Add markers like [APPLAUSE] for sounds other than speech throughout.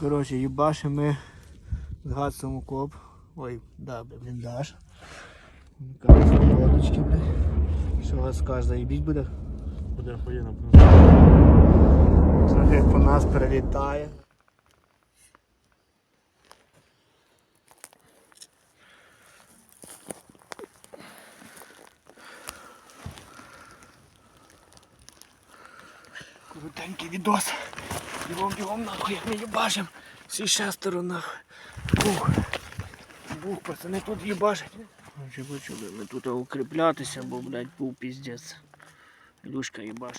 Коротше, їбашимо ми з гадцем окоп. Ой, да, бліндаж. Водочки, бля. Що газ скаже, заїбіть буде? Буде охуєнно. Як по нас перелітає. Крутенький відос. Бігом, бігом нахуй, як ми їбашим. Всі шестеро нахуй. Бух. Бух, пацани тут їбашать. Чи почули ми тут укріплятися, бо, блядь, був піздець. Ілюшка їбаш.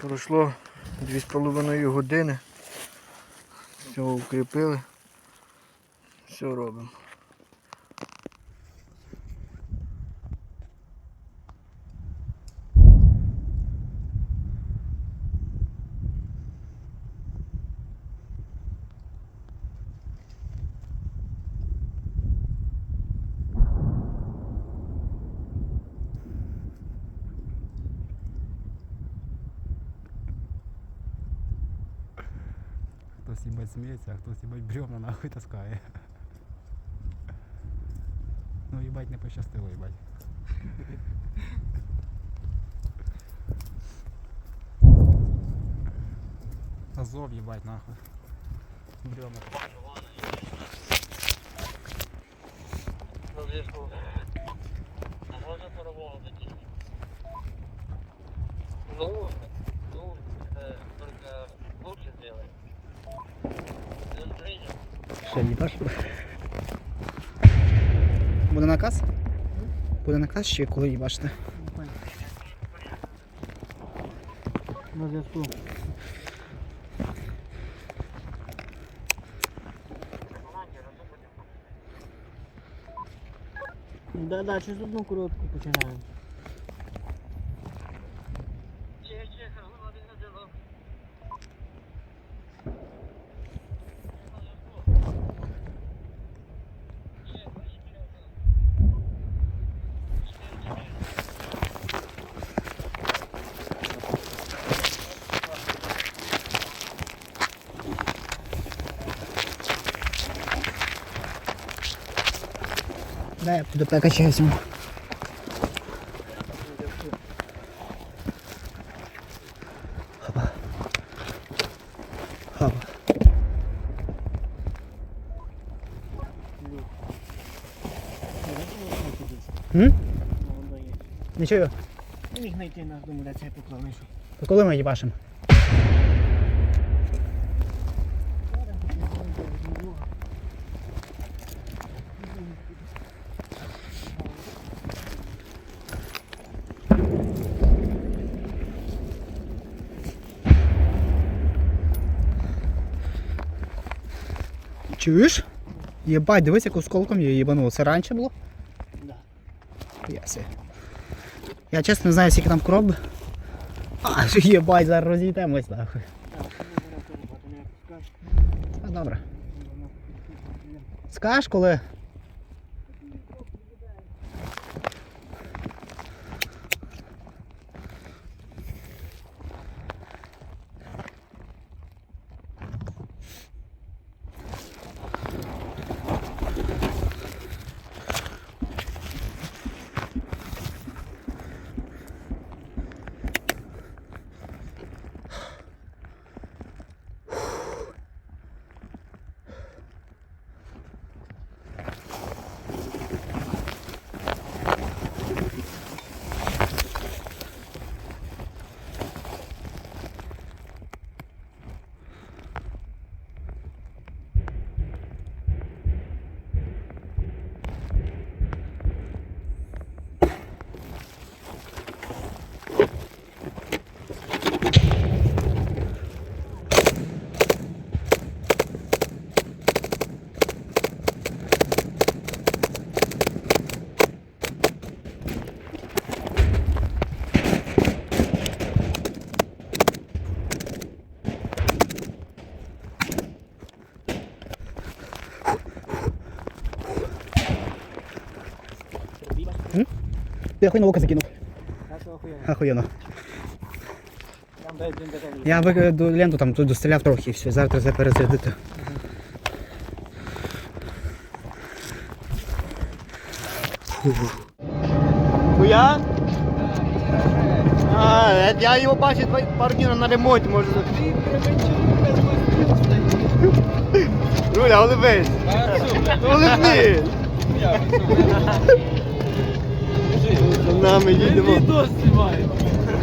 Пройшло 2,5 години. Все укріпили. Все робимо. Хтось їбать сміється, а хтось їбать бревна [LAUGHS] нахуй таскає. Ну їбать не пощастило, їбать. Азов їбать нахуй. Бревна. Що, їбаш? Буде наказ? Буде наказ чи коли їбаште? На зв'язку. Да, да, через одну коротку починаємо. Да, я буду прокачаюсь. Хопа. Хопа. М? Не міг знайти наш дому, де цей поклав знайшов. То коли ми їбашимо? Чуєш? Єбать, дивись, як осколком я їбануло. Це раніше було? Да. Ясі. Я чесно не знаю, скільки там кров. А, [LAUGHS] єбать, зараз розійдемось нахуй. А, добре. Скажеш, коли? Я хуй на око закинув. Охуєнно. Я викиду ленту там тут достріляв трохи і все, зараз треба перезарядити. Хуя? А, я його бачив пару днів на ремонті, може. Руля, улыбись. Улыбни. За нами їдемо. Відео знімаю.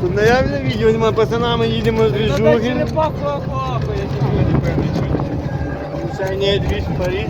Тут наявне відео, нема пацанами їдемо з двіжухи. Черепаху аквапа, я сьогодні певний чуть. Ще не двіж Париж.